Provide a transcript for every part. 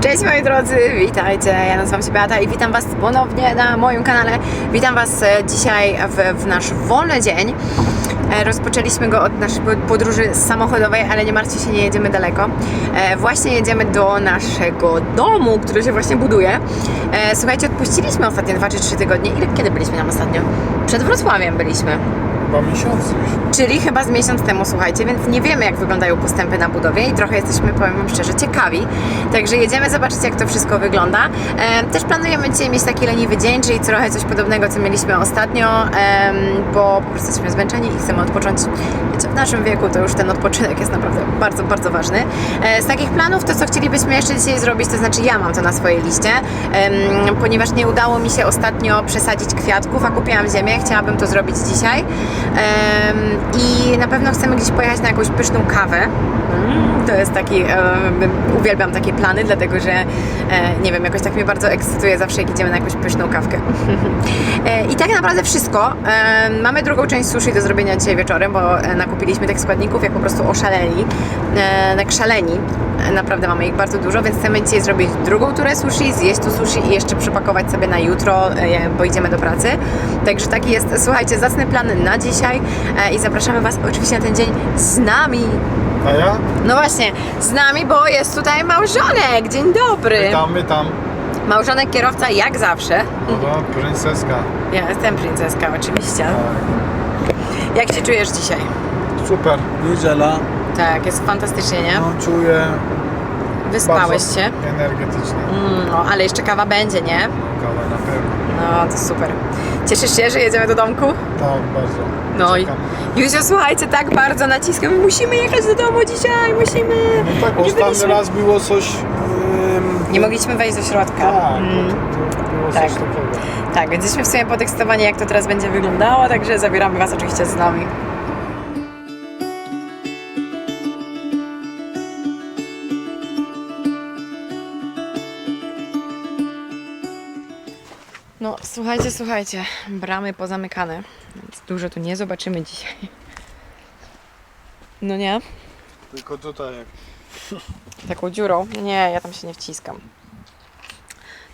Cześć moi drodzy, witajcie, ja nazywam się Beata i witam Was ponownie na moim kanale. Witam Was e, dzisiaj w, w nasz wolny dzień. E, Rozpoczęliśmy go od naszej podróży samochodowej, ale nie martwcie się, nie jedziemy daleko. E, Właśnie jedziemy do naszego domu, który się właśnie buduje. Słuchajcie, odpuściliśmy ostatnie 2 czy 3 tygodnie. Ile, kiedy byliśmy tam ostatnio? Przed Wrocławiem byliśmy. Chyba miesiąc. Czyli chyba z miesiąc temu, słuchajcie, więc nie wiemy, jak wyglądają postępy na budowie i trochę jesteśmy, powiem Wam szczerze, ciekawi. Także jedziemy zobaczyć, jak to wszystko wygląda. Też planujemy dzisiaj mieć taki leniwy dzień, czyli trochę coś podobnego, co mieliśmy ostatnio, bo po prostu jesteśmy zmęczeni i chcemy odpocząć. Wiecie, w naszym wieku to już ten odpoczynek jest naprawdę bardzo, bardzo ważny. E, z takich planów, to co chcielibyśmy jeszcze dzisiaj zrobić, to znaczy ja mam to na swojej liście, ponieważ nie udało mi się ostatnio przesadzić kwiatków, a kupiłam ziemię, chciałabym to zrobić dzisiaj. I na pewno chcemy gdzieś pojechać na jakąś pyszną kawę. Mm, To jest taki, em, uwielbiam takie plany, dlatego że e, nie wiem, jakoś tak mnie bardzo ekscytuje zawsze, jak idziemy na jakąś pyszną kawkę. E, I tak naprawdę wszystko. Em, Mamy drugą część sushi do zrobienia dzisiaj wieczorem, bo e, nakupiliśmy tych składników jak po prostu oszaleli, jak szaleni. Naprawdę mamy ich bardzo dużo, więc chcemy dzisiaj zrobić drugą turę sushi, zjeść tu sushi i jeszcze przepakować sobie na jutro, e, bo idziemy do pracy. Także taki jest, słuchajcie, zacny plan na dzisiaj e, i zapraszamy Was oczywiście na ten dzień z nami. A ja? No właśnie, z nami, bo jest tutaj małżonek. Dzień dobry. Tam, my tam. Małżonek kierowca jak zawsze. Oda, princeska. Ja jestem princeska oczywiście. Tak. Jak się czujesz dzisiaj? Super. Niedziela, Tak, jest fantastycznie, nie? No, czuję Wyspałeś bardzo się? energetycznie. Mm, no, ale jeszcze kawa będzie, nie? Kawa na pewno. No, to super. Cieszysz się, że jedziemy do domku? Tak, bardzo. No i Czekam. Józio, słuchajcie, tak bardzo naciskam. Musimy jechać do domu dzisiaj, musimy. No tak, ostatni byliśmy- raz było coś... ym, Nie mogliśmy wejść do środka. Tak, Mm. to, to było Tak. coś takiego. Tak, więc jesteśmy w sumie podekscytowani, jak to teraz będzie wyglądało, także zabieramy Was oczywiście z nami. Słuchajcie, słuchajcie, bramy pozamykane, więc dużo tu nie zobaczymy dzisiaj. No nie? Tylko tutaj jak... Taką dziurą? Nie, ja tam się nie wciskam.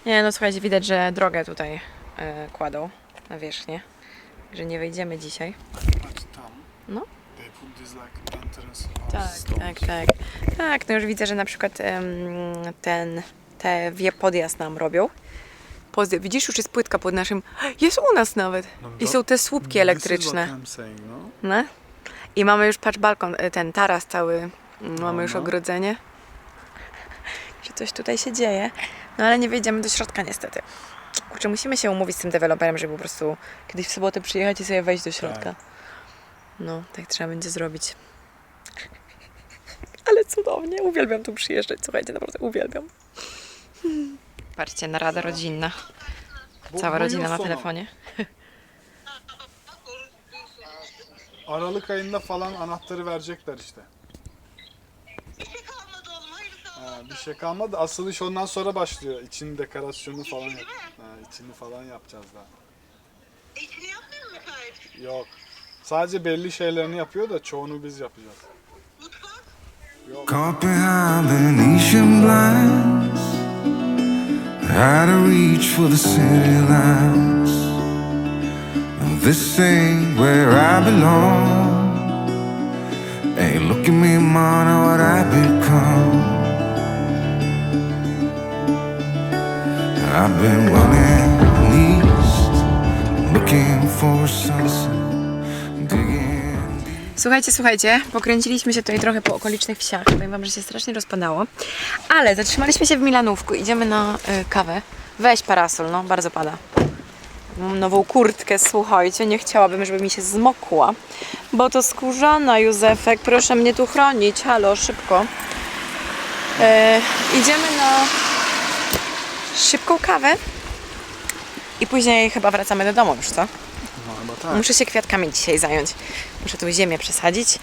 Nie, no słuchajcie, widać, że drogę tutaj e, kładą na wierzchnię, że nie wejdziemy dzisiaj. Tam. No. They put this like entrance of Tak, tak, tak. Tak, no już widzę, że na przykład em, ten, te wie podjazd nam robią. Widzisz, już jest płytka pod naszym... Jest u nas nawet! No I są te słupki is elektryczne. no. No. I mamy już, patrz, balkon, e, ten taras cały, mm, mamy No, już no. ogrodzenie. Że coś tutaj się dzieje. No ale nie wejdziemy do środka niestety. Kurczę, musimy się umówić z tym deweloperem, żeby po prostu kiedyś w sobotę przyjechać i sobie wejść do środka. Tak. No, tak trzeba będzie zrobić. Ale cudownie, uwielbiam tu przyjeżdżać, słuchajcie, naprawdę uwielbiam. Patrzcie, narada rodzinna. Cała rodzina na telefonie. Aralık ayında falan anahtarı verecekler işte. Bir şey kalmadı oğlum hayırlısı olsun. Ha, bir şey kalmadı. Asıl iş ondan sonra başlıyor. İçin dekorasyonu falan yap. Ha, içini falan yapacağız daha. İçini yapmıyor mu Kayıp? Yok. Sadece belli şeylerini yapıyor da çoğunu biz yapacağız. Mutfak? Yok. Caught behind Venetian blinds. Had to reach for the city lights. This ain't where I belong. Hey, look at me, man, what I've become. I've been running east, looking for a sunset. Słuchajcie, słuchajcie, pokręciliśmy się tutaj trochę po okolicznych wsiach. Powiem wam, że się strasznie rozpadało. Ale zatrzymaliśmy się w Milanówku. Idziemy na y, kawę. Weź parasol, no, bardzo pada. Mam nową kurtkę, słuchajcie, nie chciałabym, żeby mi się zmokła. Bo to skórzana, Józefek, proszę mnie tu chronić. Halo, szybko. E, idziemy na szybką kawę. I później chyba wracamy do domu już, co? No chyba tak. Muszę się kwiatkami dzisiaj zająć. Muszę tu ziemię przesadzić.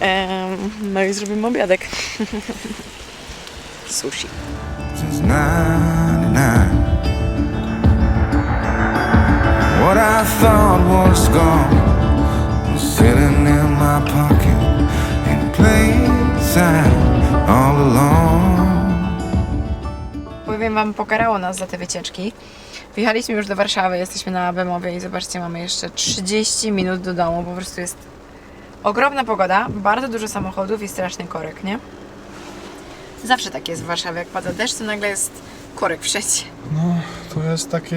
Em, No i zrobimy obiadek. Sushi. since 99. What I thought was gone was sitting in my pocket in plain sight all along. Powiem Wam, pokarało nas za te wycieczki. Wjechaliśmy już do Warszawy, jesteśmy na Bemowie i zobaczcie, mamy jeszcze 30 minut do domu. Po prostu jest ogromna pogoda, bardzo dużo samochodów i straszny korek, nie? Zawsze tak jest w Warszawie, jak pada deszcz, to nagle jest korek wszędzie. No, to jest taki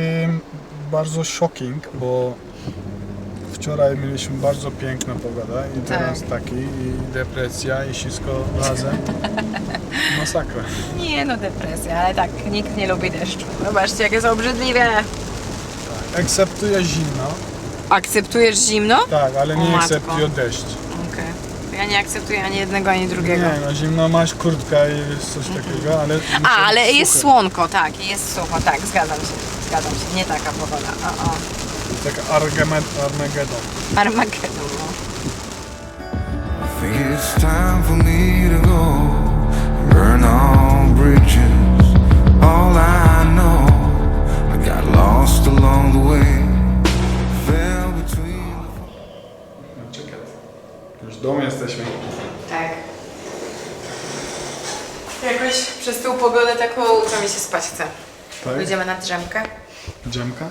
bardzo shocking, bo wczoraj mieliśmy bardzo piękną pogodę i teraz taki i depresja i wszystko razem. Masakra. Nie no, depresja, ale tak, nikt nie lubi deszczu. Zobaczcie, jak jest obrzydliwie. Akceptuję zimno, Akceptujesz zimno? tak, ale nie akceptuję deszcz. Okej. Ja nie akceptuję ani jednego, ani drugiego. Nie, no zimno masz kurtkę i coś takiego, ale... A, ale jest suche. słonko, tak, i jest sucho, tak, zgadzam się, zgadzam się, nie taka pogoda, o, o. Tak Argemed, Armageddon. Armagedon, no. I think it's time for me to go. Burn all bridges. All I know, I got lost along the way. Fell between the Czekaj. Już w domu jesteśmy. Tak. Jakoś przez tą pogodę taką to mi się spać chce. Tak? Pójdziemy na drzemkę. Dżemka?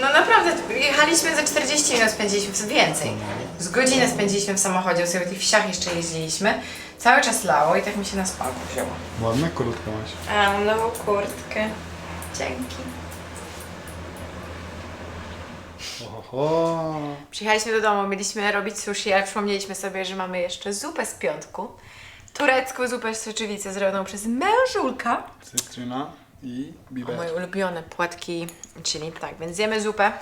No naprawdę, jechaliśmy za 40 minut, spędziliśmy więcej. Z godzinę spędziliśmy w samochodzie, sobie w tych wsiach jeszcze jeździliśmy. Cały czas lało i tak mi się na spałku wzięło. Ładna kurtka masz. A, mam nową kurtkę. Dzięki. Oho. Przyjechaliśmy do domu, mieliśmy robić sushi, ale przypomnieliśmy sobie, że mamy jeszcze zupę z piątku. Turecką zupę z soczewicy zrobioną przez mężulka. Cytryna i biber. Moje ulubione płatki chili, tak, więc zjemy zupę.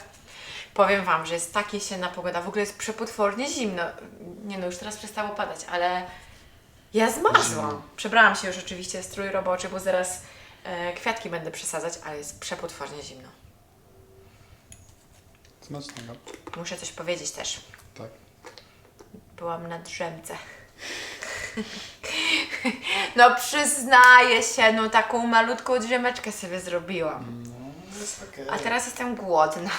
Powiem Wam, że jest tak jesienna pogoda, w ogóle jest przepotwornie zimno. Nie no, już teraz przestało padać, ale ja zmarzłam. Przebrałam się już oczywiście strój roboczy, bo zaraz e, kwiatki będę przesadzać, ale jest przepotwornie zimno. Smacznego. Muszę coś powiedzieć też. Tak. Byłam na drzemce. No przyznaję się, no taką malutką drzemeczkę sobie zrobiłam. No, jest okej. A teraz jestem głodna.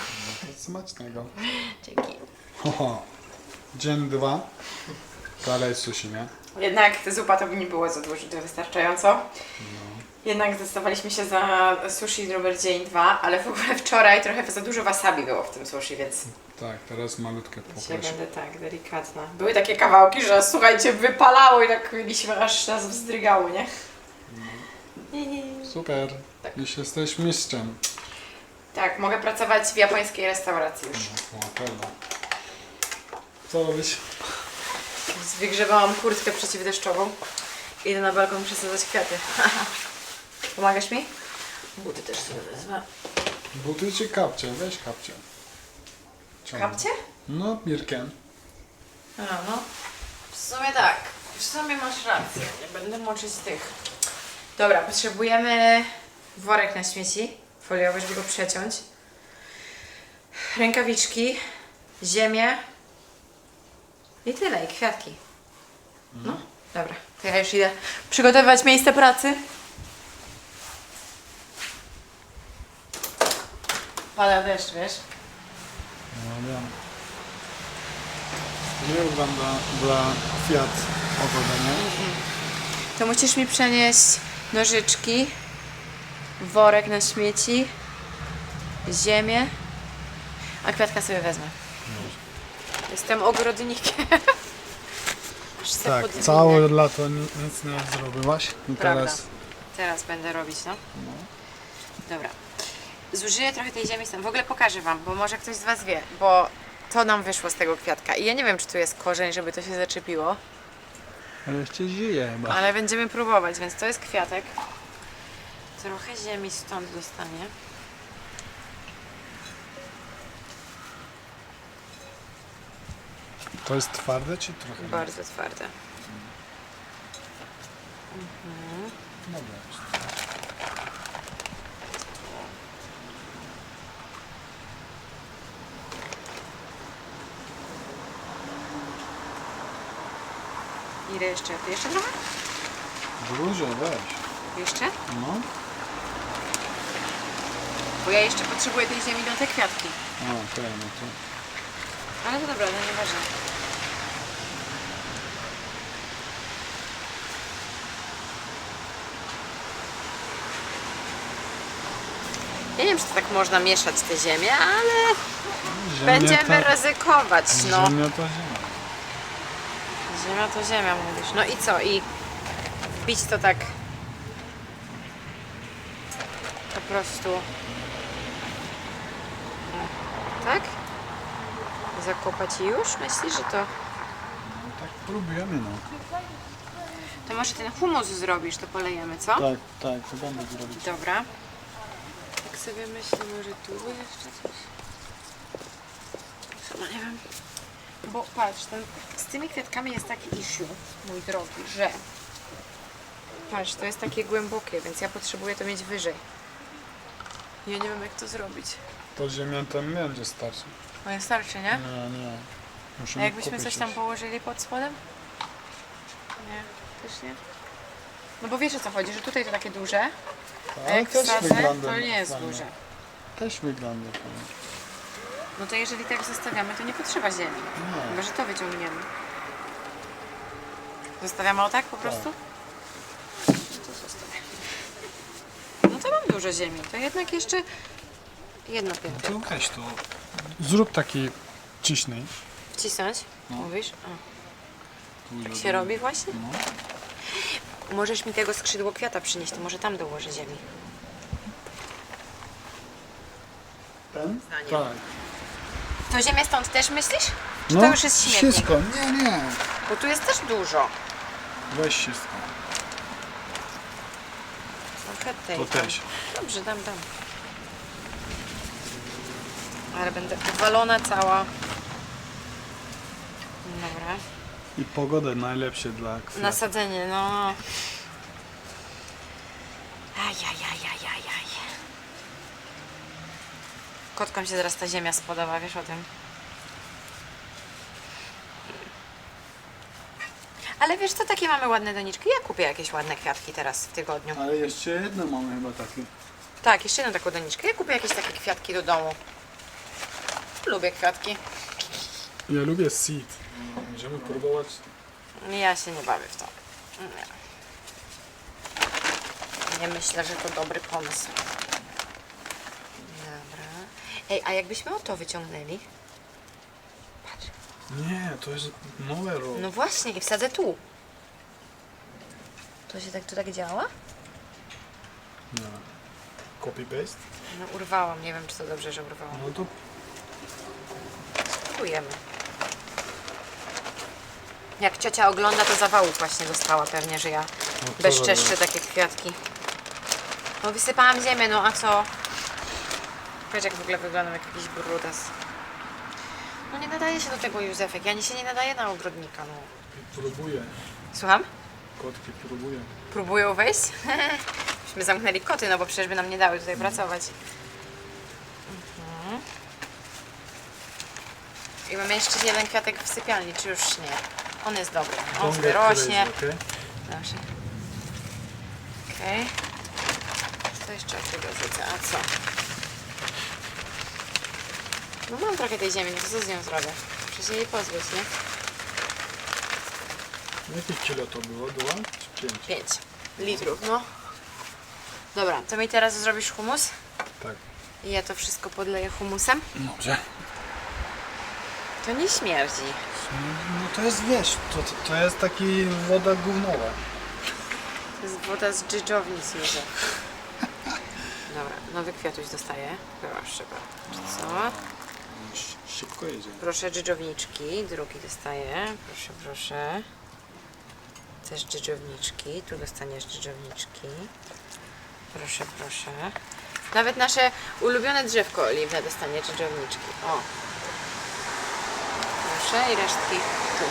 Smacznego. Dzięki. Oho. Dzień dwa. Dalej sushi, nie? Jednak ta zupa to by nie było za dużo, to wystarczająco. Jednak zdecydowaliśmy się za sushi numer dzień dwa, ale w ogóle wczoraj trochę za dużo wasabi było w tym sushi, więc Tak, teraz malutkie dzisiaj poproszę. będę tak delikatna. Były takie kawałki, że słuchajcie, wypalało i tak mieliśmy aż nas wzdrygało, nie? Super. Tak. Już jesteś mistrzem. Tak, mogę pracować w japońskiej restauracji już. No, na pewno. Co robić? Wygrzewałam kurtkę przeciwdeszczową. Idę na balkon przesadzać kwiaty. Pomagasz mi? Buty też sobie wezmę. Buty czy kapcie? Weź kapcie. Ciągnij. Kapcie? No, Birken. A, no. W sumie tak. W sumie masz rację. Nie będę moczyć tych. Dobra, potrzebujemy worek na śmieci foliowy, żeby go przeciąć. Rękawiczki, ziemię i tyle, i kwiatki. No, dobra. To ja już idę przygotowywać miejsce pracy. Pada deszcz, wiesz? No wiem. Nie wygląda dla kwiat pogoda, nie? To musisz mi przenieść nożyczki, worek na śmieci, ziemię, a kwiatka sobie wezmę. Jestem ogrodnikiem. Aż se Tak, podwinę. całe lato ni- nic nie zrobiłaś. I Prawda. teraz Teraz będę robić, no. Dobra. Zużyję trochę tej ziemi stąd. W ogóle pokażę Wam, bo może ktoś z Was wie, bo to nam wyszło z tego kwiatka. I ja nie wiem, czy tu jest korzeń, żeby to się zaczepiło. Ale jeszcze żyje chyba. Ale będziemy próbować, więc to jest kwiatek. Trochę ziemi stąd dostanie. To jest twarde czy trochę? Bardzo twarde. Dobra. Ile jeszcze? Jeszcze trochę? Dużo, weź. Jeszcze? No. Bo ja jeszcze potrzebuję tej ziemi na te kwiatki. A, okej, no to... Ale to dobra, no nieważne. Ja nie wiem, czy to tak można mieszać te ziemię, ale Ziemia będziemy to, ryzykować, no. Ziemia to ziemia. Ziemia to ziemia, mówisz. No i co? I wbić to tak po prostu tak? Zakopać i już? Myślisz, że to... Tak próbujemy, no. To może ten humus zrobisz, to polejemy, co? Tak, tak, to będę zrobić. Dobra. Tak sobie myślę, może tu jeszcze coś. Chyba nie wiem. Bo patrz, ten, tymi kwiatkami jest taki issue, mój drogi, że patrz, to jest takie głębokie, więc ja potrzebuję to mieć wyżej. Ja nie wiem jak to zrobić. To ziemia tam będzie starczy. No nie starczy, nie? Nie, nie. A Musimy jakbyśmy kupić coś tam położyli pod spodem? Nie, też nie. No bo wiesz o co chodzi, że tutaj to takie duże, a Ale jak też wsadzę, wygląda to nie jest fajnie. duże. Też wygląda fajnie. No to jeżeli tak zostawiamy, to nie potrzeba ziemi. Nie. Chyba, że to wyciągniemy. Zostawiamy o tak po prostu? No to. No mam dużo ziemi. To jednak jeszcze jedno piętro. To weź. Zrób taki ciśnij. Wcisnąć? Mówisz? O, Tu tak się robi właśnie? No. Możesz mi tego skrzydło kwiata przynieść, to może tam dołożę ziemi. Ten? Tak. To ziemię stąd też myślisz? Czy No, to już jest śmietnik? Wszystko. Nie, nie. Bo tu jest też dużo. Weź. Trochę tej To też. Dobrze, dam, dam. Ale będę uwalona cała. Dobra. I pogoda najlepsze dla kwiatów. Nasadzenie, no. Ajajajajajaj. Kotkom się zaraz ta ziemia spodoba, wiesz o tym? Ale wiesz co, takie mamy ładne doniczki. Ja kupię jakieś ładne kwiatki teraz w tygodniu. Ale jeszcze jedno mamy chyba takie. Tak, jeszcze jedną taką doniczkę. Ja kupię jakieś takie kwiatki do domu. Lubię kwiatki. Ja lubię seed. Możemy próbować. Ja się nie bawię w to. Nie. Nie myślę, że to dobry pomysł. Dobra. Ej, a jakbyśmy o to wyciągnęli? Nie, to jest nowe rok. No właśnie, i wsadzę tu. To się tak, to tak działa? Nie. Copy paste? No urwałam, nie wiem czy to dobrze, że urwałam. No to Spróbujemy. Jak ciocia ogląda, to zawałów właśnie dostała pewnie, że ja No co bezczeszczę takie kwiatki. No wysypałam ziemię, no a co? Patrz jak w ogóle wyglądam jak jakiś brudas. No nie nadaje się do tego Józefek, ja nie się nie nadaję na ogrodnika, no. próbuję. Słucham? Kotki próbuję. Próbują wejść? Myśmy zamknęli koty, no bo przecież by nam nie dały tutaj pracować. Mhm. I mamy jeszcze jeden kwiatek w sypialni, czy już nie? On jest dobry. On sobie rośnie. Okay? Dobrze. Okej. Co jeszcze od tego rzucę? A co? No mam trochę tej ziemi, no to co z nią zrobię? Muszę się jej pozbyć, nie? Jakie kilo to było? Dwa czy pięć? 5 litrów, no. Dobra, to mi teraz zrobisz humus Tak. i ja to wszystko podleję humusem. Dobrze. To nie śmierdzi. No to jest, wiesz, to, to jest taki woda gównowa. To jest woda z dżdżownic już. Dobra, nowy kwiatuś dostaję. Proszę bardzo. Co? Sz- Szybko jedzie. Proszę dżdżowniczki. Drugi dostaję. Proszę, proszę. Też dżdżowniczki. Tu dostaniesz dżdżowniczki. Proszę, proszę. Nawet nasze ulubione drzewko oliwne dostanie dżdżowniczki. O. Proszę i resztki tu.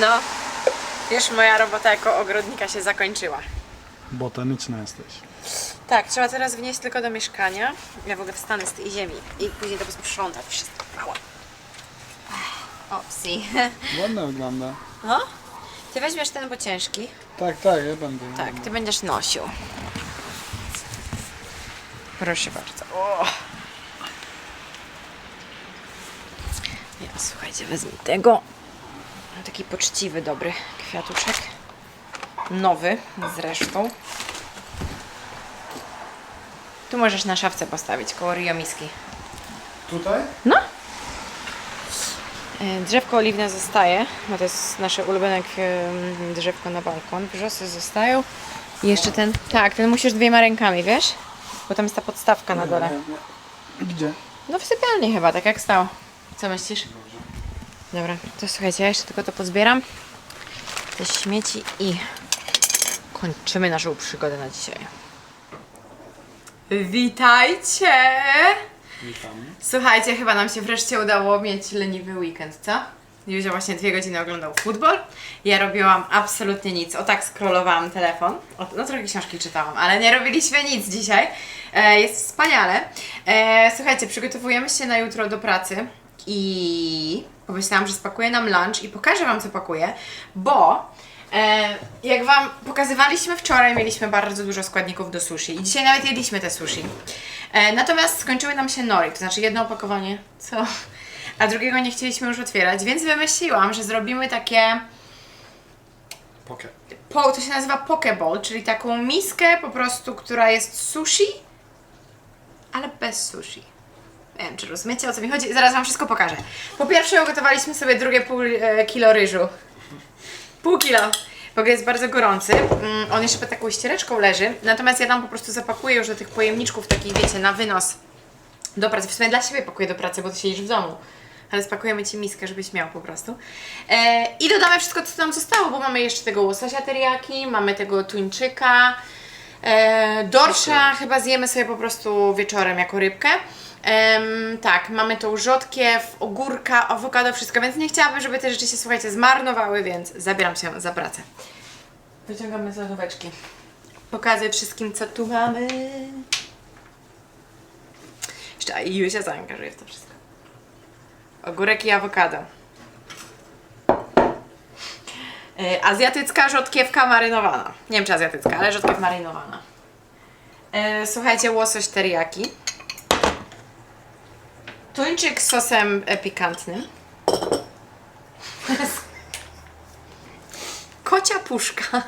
No. Już moja robota jako ogrodnika się zakończyła. Botaniczna jesteś. Tak, trzeba teraz wnieść tylko do mieszkania. Ja w ogóle wstanę z tej ziemi i później to posprzątać wszystko. Mała. Opsi. Ładnie wygląda. No? Ty weźmiesz ten, bo ciężki. Tak, tak, ja będę. Tak, ty będziesz nosił. Proszę bardzo. O! Ja, słuchajcie, wezmę tego. Taki poczciwy, dobry kwiatuszek. Nowy zresztą. Tu możesz na szafce postawić, koło Rio miski. Tutaj? No. E, Drzewko oliwne zostaje, bo to jest nasze ulubione m, drzewko na balkon. Wrzosy zostają. I jeszcze ten, tak, ten musisz dwiema rękami, wiesz? Bo tam jest ta podstawka na dole. Gdzie? No w sypialni chyba, tak jak stał. Co myślisz? Dobra, to słuchajcie, ja jeszcze tylko to pozbieram. Te śmieci i kończymy naszą przygodę na dzisiaj. Witajcie! Witamy. Słuchajcie, chyba nam się wreszcie udało mieć leniwy weekend, co? Józio właśnie dwie godziny oglądał futbol. Ja robiłam absolutnie nic. O tak scrollowałam telefon. O, no trochę książki czytałam, ale nie robiliśmy nic dzisiaj. E, jest wspaniale. E, słuchajcie, przygotowujemy się na jutro do pracy i pomyślałam, że spakuję nam lunch i pokażę Wam, co pakuję, bo e, jak Wam pokazywaliśmy wczoraj, mieliśmy bardzo dużo składników do sushi i dzisiaj nawet jedliśmy te sushi. E, natomiast skończyły nam się nori, to znaczy jedno opakowanie, co? A drugiego nie chcieliśmy już otwierać, więc wymyśliłam, że zrobimy takie Poke. po, to się nazywa pokeball, czyli taką miskę po prostu, która jest sushi, ale bez sushi. Nie wiem, czy rozumiecie o co mi chodzi. Zaraz Wam wszystko pokażę. Po pierwsze ugotowaliśmy sobie drugie pół e, kilo ryżu. Pół kilo. W ogóle jest bardzo gorący. Mm, on jeszcze pod taką ściereczką leży. Natomiast ja tam po prostu zapakuję już do tych pojemniczków takich, wiecie, na wynos do pracy. W sumie dla siebie pakuję do pracy, bo ty siedzisz w domu. Ale spakujemy Ci miskę, żebyś miał po prostu. E, I dodamy wszystko, co nam zostało, bo mamy jeszcze tego łososia teriyaki, mamy tego tuńczyka, e, dorsza chyba zjemy sobie po prostu wieczorem jako rybkę. Em, tak, mamy tą rzodkiew, ogórka, awokado, wszystko, więc nie chciałabym, żeby te rzeczy się, słuchajcie, zmarnowały, więc zabieram się za pracę. Wyciągamy z lodóweczki. Pokażę wszystkim, co tu mamy. Jeszcze a Józia zaangażuje w to wszystko. Ogórek i awokado. E, Azjatycka rzodkiewka marynowana. Nie wiem czy azjatycka, ale rzodkiew marynowana. E, Słuchajcie, łosoś teriyaki. Tuńczyk z sosem e, pikantnym. Kocia puszka.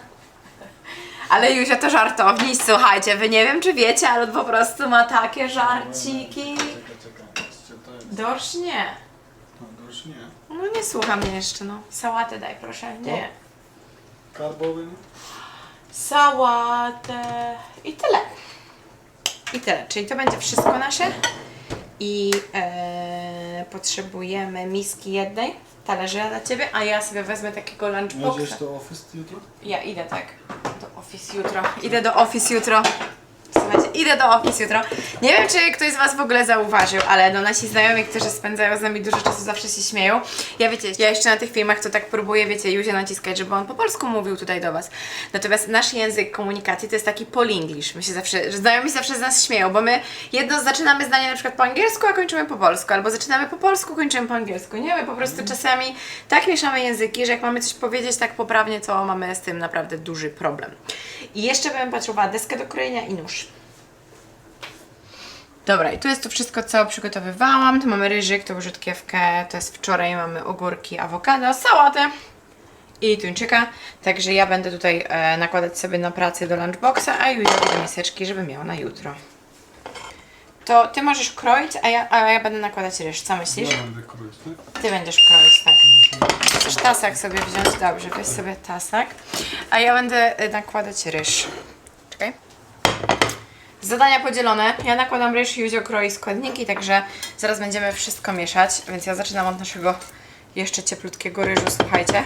Ale Józia to żartowni, słuchajcie, wy nie wiem czy wiecie, ale po prostu ma takie żarciki. Czekaj, czekaj. To jest... Dorsz nie. No, to już nie. No nie słucham mnie jeszcze, no. Sałatę daj proszę. Nie. Karbowy, nie? Sałatę. I tyle. I tyle. Czyli to będzie wszystko nasze. I e, potrzebujemy miski jednej, talerza dla Ciebie, a ja sobie wezmę takiego lunchboxa. Jedziesz do office jutro? Ja idę tak do office jutro. Idę do office jutro. Idę do office jutro. Nie wiem, czy ktoś z Was w ogóle zauważył, ale no nasi znajomi, którzy spędzają z nami dużo czasu, zawsze się śmieją. Ja wiecie, ja jeszcze na tych filmach to tak próbuję, wiecie, Juzie naciskać, żeby on po polsku mówił tutaj do Was. Natomiast nasz język komunikacji to jest taki polinglish. My się zawsze, znajomi zawsze z nas śmieją, bo my jedno zaczynamy zdanie na przykład po angielsku, a kończymy po polsku, albo zaczynamy po polsku, kończymy po angielsku. Nie, my po prostu czasami tak mieszamy języki, że jak mamy coś powiedzieć tak poprawnie, to mamy z tym naprawdę duży problem. I jeszcze bym potrzebowała deskę do krojenia i nóż. Dobra, i tu jest to wszystko, co przygotowywałam. Tu mamy ryżyk, tą rzutkiewkę, to jest wczoraj, mamy ogórki, awokado, sałatę i tuńczyka. Także ja będę tutaj e, nakładać sobie na pracę do lunchboxa, a Józiowi do miseczki, żeby miał na jutro. To Ty możesz kroić, a ja, a ja będę nakładać ryż. Co myślisz? Ja będę kroić, tak? Ty będziesz kroić, tak. Chcesz tasak sobie wziąć? Dobrze, weź sobie tasak. A ja będę y, nakładać ryż. Zadania podzielone. Ja nakładam ryż, Józio kroi składniki, także zaraz będziemy wszystko mieszać. Więc ja zaczynam od naszego jeszcze cieplutkiego ryżu, słuchajcie.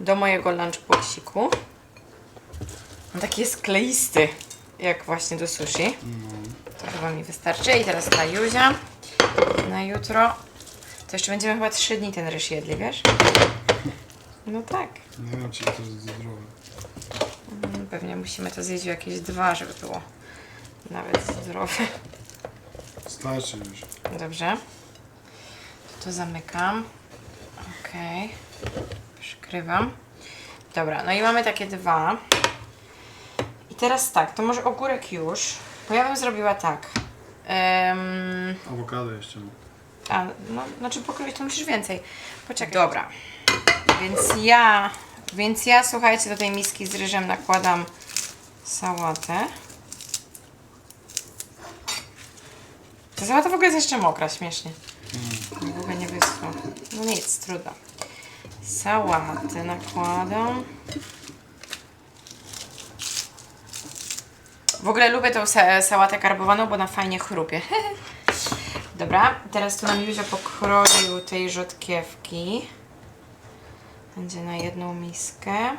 Do mojego lunchboxiku. On taki jest kleisty, jak właśnie do sushi. To chyba mi wystarczy. I teraz dla Józia na jutro. To jeszcze będziemy chyba 3 dni ten ryż jedli, wiesz? No tak. Nie wiem, czy to jest zdrowe. Mm, Pewnie musimy to zjeść w jakieś dwa, żeby było nawet zdrowe. Starczy już. Dobrze. To to zamykam. Okej. Przykrywam. Dobra, no i mamy takie dwa. I teraz tak, to może ogórek już. Bo ja bym zrobiła tak. Em, Awokado jeszcze. A, no, znaczy pokroić to musisz więcej. Poczekaj. Dobra. Więc ja, więc ja, słuchajcie, do tej miski z ryżem nakładam sałatę. Ta sałata w ogóle jest jeszcze mokra, śmiesznie. W ogóle nie. No nic, trudno. Sałatę nakładam. W ogóle lubię tą sa- sałatę karbowaną, bo ona fajnie chrupie. Dobra, teraz tu nam Józio pokroił tej rzodkiewki. Będzie na jedną miskę.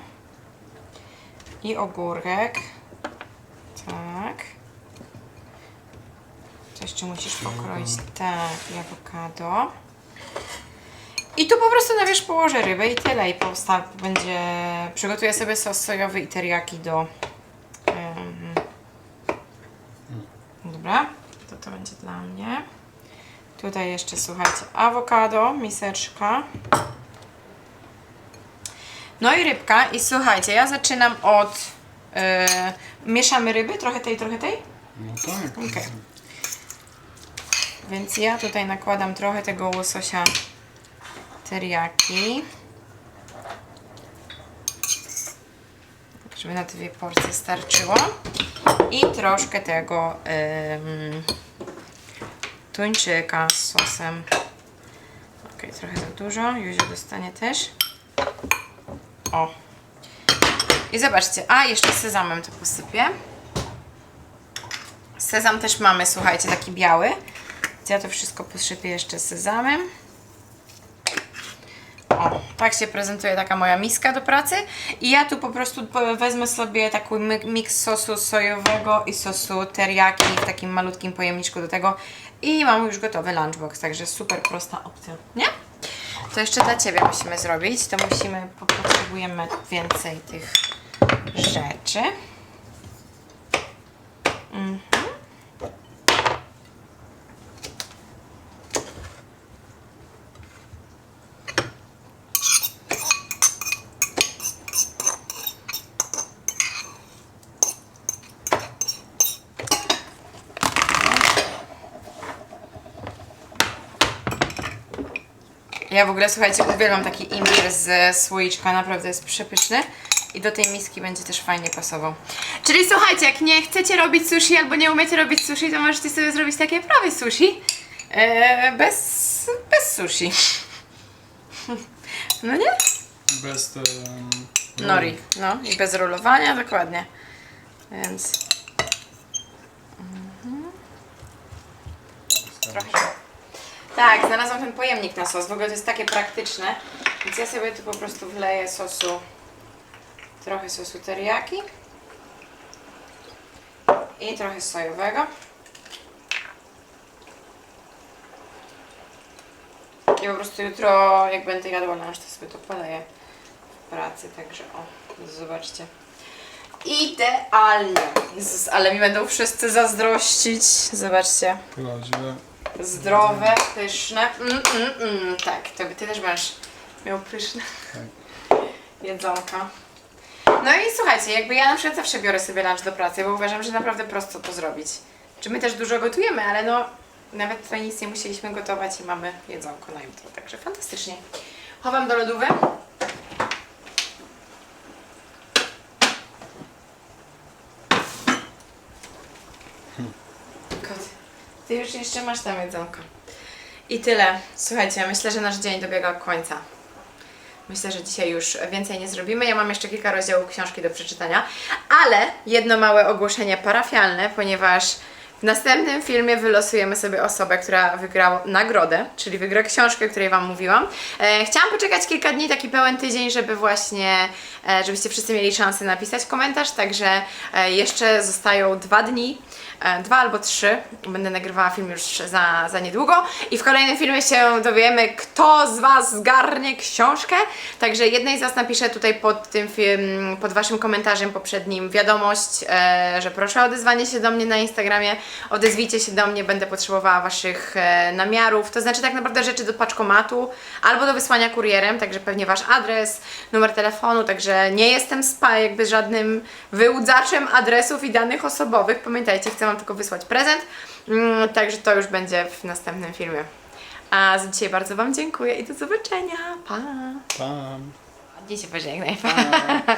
I ogórek. Tak. Co jeszcze musisz pokroić? I awokado. I tu po prostu na wierzch położę rybę i tyle. I postaw będzie... Przygotuję sobie sos sojowy i teriyaki do... em, Dobra, to to będzie dla mnie. Tutaj jeszcze, słuchajcie, awokado, miseczka. No i rybka. I słuchajcie, ja zaczynam od... e, mieszamy ryby, trochę tej, trochę tej. No tak. Okej. Więc ja tutaj nakładam trochę tego łososia teriyaki. Tak, Żeby na dwie porcje starczyło. I troszkę tego em, tuńczyka z sosem. Ok, trochę za dużo. Józio dostanie też. O. I zobaczcie. A, jeszcze sezamem to posypię. Sezam też mamy, słuchajcie, taki biały. Ja to wszystko posypię jeszcze sezamem. O, tak się prezentuje taka moja miska do pracy. I ja tu po prostu wezmę sobie taki mi- miks sosu sojowego i sosu teriyaki w takim malutkim pojemniczku do tego. I mam już gotowy lunchbox, także super prosta opcja, nie? To jeszcze dla Ciebie musimy zrobić. To musimy, po- potrzebujemy więcej tych rzeczy. Ja w ogóle, słuchajcie, uwielbiam taki imbir z słoiczka, naprawdę jest przepyszny. I do tej miski będzie też fajnie pasował. Czyli słuchajcie, jak nie chcecie robić sushi albo nie umiecie robić sushi, to możecie sobie zrobić takie prawie sushi. E, bez, bez sushi. No nie? Bez um, Nori. No i bez rolowania, dokładnie. Więc... Mhm. Trochę. Tak, znalazłam ten pojemnik na sos. W ogóle to jest takie praktyczne. Więc ja sobie tu po prostu wleję sosu, trochę sosu teriyaki i trochę sojowego. I po prostu jutro, jak będę jadła lunch, to sobie to poleję w pracy, także o, zobaczcie. Idealnie. Jezus, ale mi będą wszyscy zazdrościć. Zobaczcie. prawdziwe. Zdrowe, pyszne. Mm, mm, mm. Tak, to by ty też będziesz miał pyszne jedzonka. No i słuchajcie, jakby ja na przykład zawsze biorę sobie lunch do pracy, bo uważam, że naprawdę prosto to zrobić. Czy my też dużo gotujemy, ale no nawet tutaj nic nie musieliśmy gotować i mamy jedzonko na jutro, także fantastycznie. Chowam do lodówy. Ty już jeszcze masz tam jedzonko. I tyle. Słuchajcie, myślę, że nasz dzień dobiega końca. Myślę, że dzisiaj już więcej nie zrobimy. Ja mam jeszcze kilka rozdziałów książki do przeczytania, ale jedno małe ogłoszenie parafialne, ponieważ w następnym filmie wylosujemy sobie osobę, która wygrała nagrodę, czyli wygra książkę, o której Wam mówiłam. E, chciałam poczekać kilka dni, taki pełen tydzień, żeby właśnie, e, żebyście wszyscy mieli szansę napisać komentarz, także e, jeszcze zostają dwa dni, e, dwa albo trzy. Będę nagrywała film już za, za niedługo i w kolejnym filmie się dowiemy, kto z Was zgarnie książkę. Także jednej z Was napiszę tutaj pod tym film, pod Waszym komentarzem poprzednim wiadomość, e, że proszę o odezwanie się do mnie na Instagramie. Odezwijcie się do mnie, będę potrzebowała Waszych e, namiarów, to znaczy tak naprawdę rzeczy do paczkomatu albo do wysłania kurierem, także pewnie Wasz adres, numer telefonu, także nie jestem spa jakby żadnym wyłudzaczem adresów i danych osobowych. Pamiętajcie, chcę Wam tylko wysłać prezent, mm, także to już będzie w następnym filmie. A za dzisiaj bardzo Wam dziękuję i do zobaczenia. Pa! Tam. Ładnie się pożegnaj.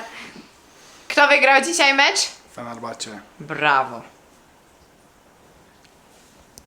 Kto wygrał dzisiaj mecz? Fenerbahce. Brawo.